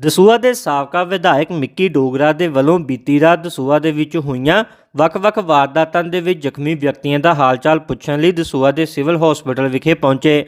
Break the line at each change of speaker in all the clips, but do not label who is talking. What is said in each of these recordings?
ਦਸੂਆ ਦੇ ਸਾਬਕਾ ਵਿਧਾਇਕ ਮਿੱਕੀ ਡੋਗਰਾ ਦੇ ਵੱਲੋਂ ਬੀਤੀ ਰਾਤ ਦਸੂਆ ਦੇ ਵਿੱਚ ਹੋਈਆਂ ਵੱਖ-ਵੱਖ ਵਾਰਦਾਤਾਂ ਦੇ ਵਿੱਚ ਜ਼ਖਮੀ ਵਿਅਕਤੀਆਂ ਦਾ ਹਾਲਚਾਲ ਪੁੱਛਣ ਲਈ ਦਸੂਆ ਦੇ ਸਿਵਲ ਹਸਪਤਾਲ ਵਿਖੇ ਪਹੁੰਚੇ।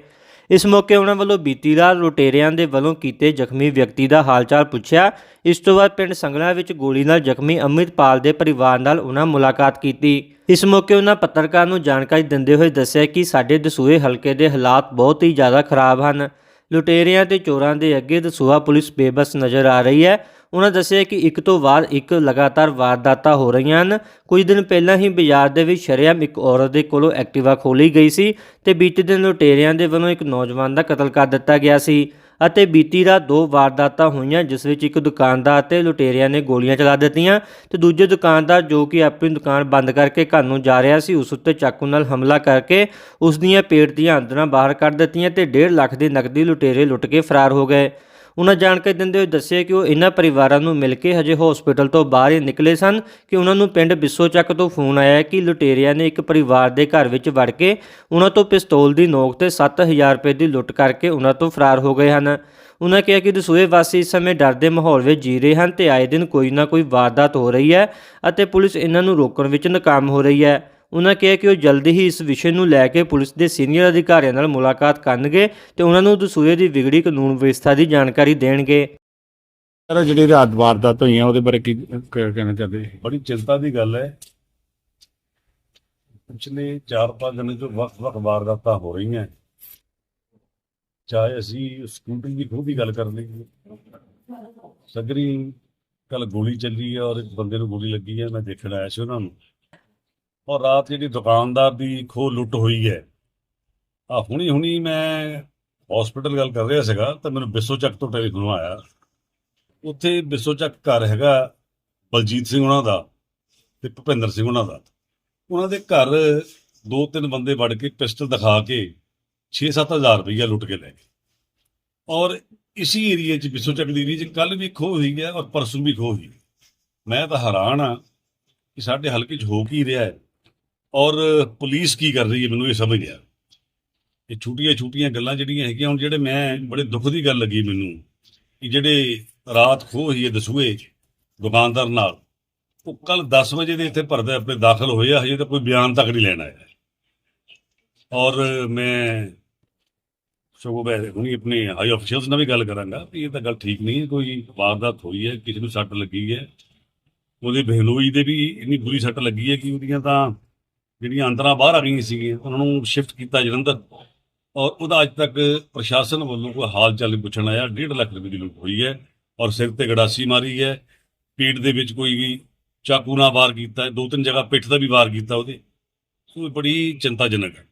ਇਸ ਮੌਕੇ ਉਹਨਾਂ ਵੱਲੋਂ ਬੀਤੀ ਰਾਤ ਲੁਟੇਰਿਆਂ ਦੇ ਵੱਲੋਂ ਕੀਤੇ ਜ਼ਖਮੀ ਵਿਅਕਤੀ ਦਾ ਹਾਲਚਾਲ ਪੁੱਛਿਆ। ਇਸ ਤੋਂ ਬਾਅਦ ਪਿੰਡ ਸੰਗਲਾ ਵਿੱਚ ਗੋਲੀ ਨਾਲ ਜ਼ਖਮੀ ਅੰਮ੍ਰਿਤਪਾਲ ਦੇ ਪਰਿਵਾਰ ਨਾਲ ਉਹਨਾਂ ਮੁਲਾਕਾਤ ਕੀਤੀ। ਇਸ ਮੌਕੇ ਉਹਨਾਂ ਪੱਤਰਕਾਰ ਨੂੰ ਜਾਣਕਾਰੀ ਦਿੰਦੇ ਹੋਏ ਦੱਸਿਆ ਕਿ ਸਾਡੇ ਦਸੂਹੇ ਹਲਕੇ ਦੇ ਹਾਲਾਤ ਬਹੁਤ ਹੀ ਜ਼ਿਆਦਾ ਖਰਾਬ ਹਨ। ਲੁਟੇਰਿਆਂ ਤੇ ਚੋਰਾਂ ਦੇ ਅੱਗੇ ਦਸੂਹਾ ਪੁਲਿਸ ਬੇਬਸ ਨਜ਼ਰ ਆ ਰਹੀ ਹੈ। ਉਹਨਾਂ ਦੱਸਿਆ ਕਿ ਇੱਕ ਤੋਂ ਬਾਅਦ ਇੱਕ ਲਗਾਤਾਰ ਵਾਰਦਾਤਾਂ ਹੋ ਰਹੀਆਂ ਹਨ। ਕੁਝ ਦਿਨ ਪਹਿਲਾਂ ਹੀ ਬਾਜ਼ਾਰ ਦੇ ਵਿੱਚ ਸ਼ਰੇਆਮ ਇੱਕ ਔਰਤ ਦੇ ਕੋਲੋਂ ਐਕਟਿਵਾ ਖੋਲੀ ਗਈ ਸੀ ਤੇ ਬੀਤੇ ਦਿਨ ਲੁਟੇਰਿਆਂ ਦੇ ਵੱਲੋਂ ਇੱਕ ਨੌਜਵਾਨ ਦਾ ਕਤਲ ਕਰ ਦਿੱਤਾ ਗਿਆ ਸੀ। ਅਤੇ ਬੀਤੀ ਰਾਤ ਦੋ ਵਾਰਦਾਤਾਂ ਹੋਈਆਂ, ਜਿਸ ਵਿੱਚ ਇੱਕ ਦੁਕਾਨਦਾਰ ਤੇ ਲੁਟੇਰਿਆਂ ਨੇ ਗੋਲੀਆਂ ਚਲਾ ਦਿੱਤੀਆਂ ਤੇ ਦੂਜੇ ਦੁਕਾਨਦਾਰ ਜੋ ਕਿ ਆਪਣੀ ਦੁਕਾਨ ਬੰਦ ਕਰਕੇ ਘਰ ਨੂੰ ਜਾ ਰਿਹਾ ਸੀ, ਉਸ ਉੱਤੇ ਚਾਕੂ ਨਾਲ ਹਮਲਾ ਕਰਕੇ ਉਸ ਦੀਆਂ ਪੇਟ ਦੀਆਂ ਅੰਦਰਾਂ ਬਾਹਰ ਕੱਢ ਦਿੱਤੀਆਂ ਤੇ 1.5 ਲੱਖ ਦੀ ਨਕਦੀ ਲੁਟੇਰੇ ਲੁੱਟ ਕੇ ਫਰਾਰ ਹੋ ਗਏ। ਉਹਨਾਂ ਜਾਣਕਾਰੀ ਦਿੰਦੇ ਹੋਏ ਦੱਸਿਆ ਕਿ ਉਹ ਇਹਨਾਂ ਪਰਿਵਾਰਾਂ ਨੂੰ ਮਿਲ ਕੇ ਹਜੇ ਹਸਪੀਟਲ ਤੋਂ ਬਾਹਰ ਹੀ ਨਿਕਲੇ ਸਨ ਕਿ ਉਹਨਾਂ ਨੂੰ ਪਿੰਡ ਬਿੱਸੋਚੱਕ ਤੋਂ ਫੋਨ ਆਇਆ ਕਿ ਲੁਟੇਰਿਆਂ ਨੇ ਇੱਕ ਪਰਿਵਾਰ ਦੇ ਘਰ ਵਿੱਚ ਵੜ ਕੇ ਉਹਨਾਂ ਤੋਂ ਪਿਸਤੌਲ ਦੀ ਨੋਕ ਤੇ 7000 ਰੁਪਏ ਦੀ ਲੁੱਟ ਕਰਕੇ ਉਹਨਾਂ ਤੋਂ ਫਰਾਰ ਹੋ ਗਏ ਹਨ। ਉਹਨਾਂ ਕਿਹਾ ਕਿ ਦਸੂਹੇ ਵਾਸੀ ਇਸ ਸਮੇਂ ਡਰ ਦੇ ਮਾਹੌਲ ਵਿੱਚ ਜੀ ਰਹੇ ਹਨ ਤੇ ਆਏ ਦਿਨ ਕੋਈ ਨਾ ਕੋਈ ਵਾਰਦਾਤ ਹੋ ਰਹੀ ਹੈ ਅਤੇ ਪੁਲਿਸ ਇਹਨਾਂ ਨੂੰ ਰੋਕਣ ਵਿੱਚ ਨਾਕਾਮ ਹੋ ਰਹੀ ਹੈ। ਉਹਨਾਂ ਕਿਹਾ ਕਿ ਉਹ ਜਲਦੀ ਹੀ ਇਸ ਵਿਸ਼ੇ ਨੂੰ ਲੈ ਕੇ ਪੁਲਿਸ ਦੇ ਸੀਨੀਅਰ ਅਧਿਕਾਰੀਆਂ ਨਾਲ ਮੁਲਾਕਾਤ ਕਰਨਗੇ ਤੇ ਉਹਨਾਂ ਨੂੰ ਦਸੂਹੇ ਦੀ ਵਿਗੜੀ ਕਾਨੂੰਨ ਵਿਵਸਥਾ ਦੀ ਜਾਣਕਾਰੀ ਦੇਣਗੇ।
ਸਰ ਜਿਹੜੀ ਰਾਤ ਵਾਰਦਾਤ ਹੋਈਆਂ ਉਹਦੇ ਬਾਰੇ ਕੀ ਕ- ਕਹਿਣਾ ਚਾਹਦੇ
ਬੜੀ ਚਿੰਤਾ ਦੀ ਗੱਲ ਹੈ। ਪਿਛਲੇ 4-5 ਦਿਨਾਂ ਤੋਂ ਵੱਖ-ਵੱਖ ਵਾਰਦਾਤਾਂ ਹੋ ਰਹੀਆਂ। ਚਾਹੇ ਅਸੀਂ ਸਕੂਟਰੀ ਦੀ ਖੂਹ ਦੀ ਗੱਲ ਕਰ ਲਈਏ। ਸਗਰੀ ਕੱਲ ਗੋਲੀ ਚੱਲੀ ਹੈ ਔਰ ਇੱਕ ਬੰਦੇ ਨੂੰ ਗੋਲੀ ਲੱਗੀ ਹੈ ਮੈਂ ਦੇਖਣ ਆਇਆ ਸੀ ਉਹਨਾਂ ਨੂੰ। ਔਰ ਰਾਤ ਜਿਹੜੀ ਦੁਕਾਨਦਾਰ ਦੀ ਖੋਹ ਲੁੱਟ ਹੋਈ ਹੈ ਆ ਹੁਣੀ ਹੁਣੀ ਮੈਂ ਹਸਪੀਟਲ ਗੱਲ ਕਰ ਰਿਹਾ ਸੀਗਾ ਤਾਂ ਮੈਨੂੰ ਬਿਸੋ ਚੱਕ ਤੋਂ ਟੈਲੀਫੋਨ ਆਇਆ। ਉੱਥੇ ਬਿਸੋ ਚੱਕ ਘਰ ਹੈਗਾ ਬਲਜੀਤ ਸਿੰਘ ਉਹਨਾਂ ਦਾ ਤੇ ਭੁਪਿੰਦਰ ਸਿੰਘ ਉਹਨਾਂ ਦਾ। ਉਹਨਾਂ ਦੇ ਘਰ ਦੋ ਤਿੰਨ ਬੰਦੇ ਵੜ ਕੇ ਪਿਸਟਲ ਦਿਖਾ ਕੇ 6-7000 ਰੁਪਈਆ ਲੁੱਟ ਕੇ ਲੈ ਗਏ। ਔਰ ਇਸੀ ਏਰੀਏ 'ਚ ਬਿਸੋ ਚੱਕ ਦੀ ਏਰੀਏ 'ਚ ਕੱਲ ਵੀ ਖੋਹ ਹੋਈ ਹੈ ਔਰ ਪਰਸੋਂ ਵੀ ਖੋਹ ਹੋਈ ਮੈਂ ਤਾਂ ਹੈਰਾਨ ਆ ਕਿ ਸਾਡੇ ਹਲਕੇ 'ਚ ਹੋ ਕੀ ਰਿਹਾ ਹੈ। ਔਰ ਪੁਲਿਸ ਕੀ ਕਰ ਰਹੀ ਹੈ ਮੈਨੂੰ ਇਹ ਸਮਝ ਨਹੀਂ ਆ ਇਹ ਛੋਟੀਆਂ ਛੋਟੀਆਂ ਗੱਲਾਂ ਜਿਹੜੀਆਂ ਹੈਗੀਆਂ, ਹੁਣ ਜਿਹੜੇ ਮੈਂ ਬੜੇ ਦੁੱਖ ਦੀ ਗੱਲ ਲੱਗੀ ਮੈਨੂੰ ਕਿ ਜਿਹੜੇ ਰਾਤ ਖੋਹ ਹੋਈ ਹੈ ਦਸੂਏ ਦੁਕਾਨਦਾਰ ਨਾਲ, ਉਹ ਕੱਲ 10 ਵਜੇ ਦੇ ਇੱਥੇ ਭਰਦੇ ਆਪਣੇ ਦਾਖਲ ਹੋਏ ਆ, ਹਜੇ ਤਾਂ ਕੋਈ ਬਿਆਨ ਤੱਕ ਨਹੀਂ ਲੈਣ ਆਇਆ। ਔਰ ਮੈਂ ਸਗੋਂ ਮੈਂ ਹੁਣੀ ਆਪਣੇ ਹਾਈ ਅਫੀਸ਼ੀਅਲਸ ਨਾਲ ਵੀ ਗੱਲ ਕਰਾਂਗਾ ਵੀ ਇਹ ਤਾਂ ਗੱਲ ਠੀਕ ਨਹੀਂ ਹੈ, ਕੋਈ ਵਾਰਦਾਤ ਹੋਈ ਹੈ, ਕਿਸੇ ਨੂੰ ਸੱਟ ਲੱਗੀ ਹੈ। ਉਹਦੇ ਬਹਿਲੋਈ ਦੇ ਵੀ ਇੰਨੀ ਬੁਰੀ ਸੱਟ ਲੱਗੀ ਹੈ ਕਿ ਉਹਦੀਆਂ ਤਾਂ ਜਿਹੜੀਆਂ ਅੰਦਰਾਂ ਬਾਹਰ ਆ ਗਈਆਂ ਸੀਗੀਆਂ, ਉਹਨਾਂ ਨੂੰ ਸ਼ਿਫਟ ਕੀਤਾ ਜਲੰਧਰ। ਔਰ ਉਹਦਾ ਅੱਜ ਤੱਕ ਪ੍ਰਸ਼ਾਸਨ ਵੱਲੋਂ ਕੋਈ ਹਾਲ ਚਾਲ ਨਹੀਂ ਪੁੱਛਣ ਆਇਆ। 1.5 ਲੱਖ ਰੁਪਏ ਦੀ ਲੁੱਟ ਹੋਈ ਹੈ ਔਰ ਸਿਰ ਤੇ ਗੜਾਸੀ ਮਾਰੀ ਹੈ। ਪੀੜ ਦੇ ਵਿੱਚ ਕੋਈ ਚਾਕੂ ਨਾਲ ਵਾਰ ਕੀਤਾ ਦੋ ਤਿੰਨ ਜਗ੍ਹਾ ਪਿੱਠ ਦਾ ਵੀ ਵਾਰ ਕੀਤਾ ਉਹਦੇ। ਸੋ ਇਹ ਬੜੀ ਚਿੰਤਾਜਨਕ ਹੈ।